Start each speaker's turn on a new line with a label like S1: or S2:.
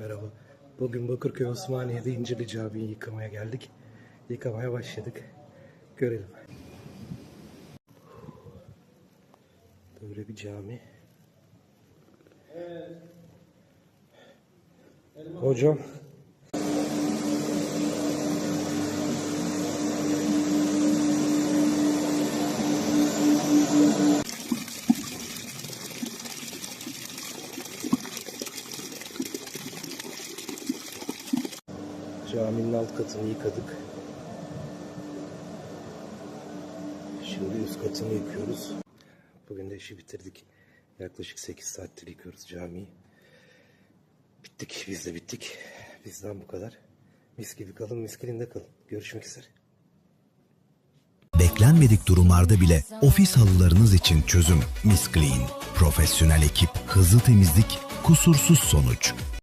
S1: Merhaba. Bugün Bakırköy Osmaniye'de İncirli Camii'yi yıkamaya geldik. Yıkamaya başladık. Görelim. Böyle bir cami. Hocam. Caminin alt katını yıkadık. Şimdi üst katını yıkıyoruz. Bugün de işi bitirdik. Yaklaşık 8 saattir yıkıyoruz camiyi. Bittik. Biz de bittik. Bizden bu kadar. Mis gibi kalın, miskilinde kalın. Görüşmek üzere.
S2: Beklenmedik durumlarda bile ofis halılarınız için çözüm Miss Clean. Profesyonel ekip, hızlı temizlik, kusursuz sonuç.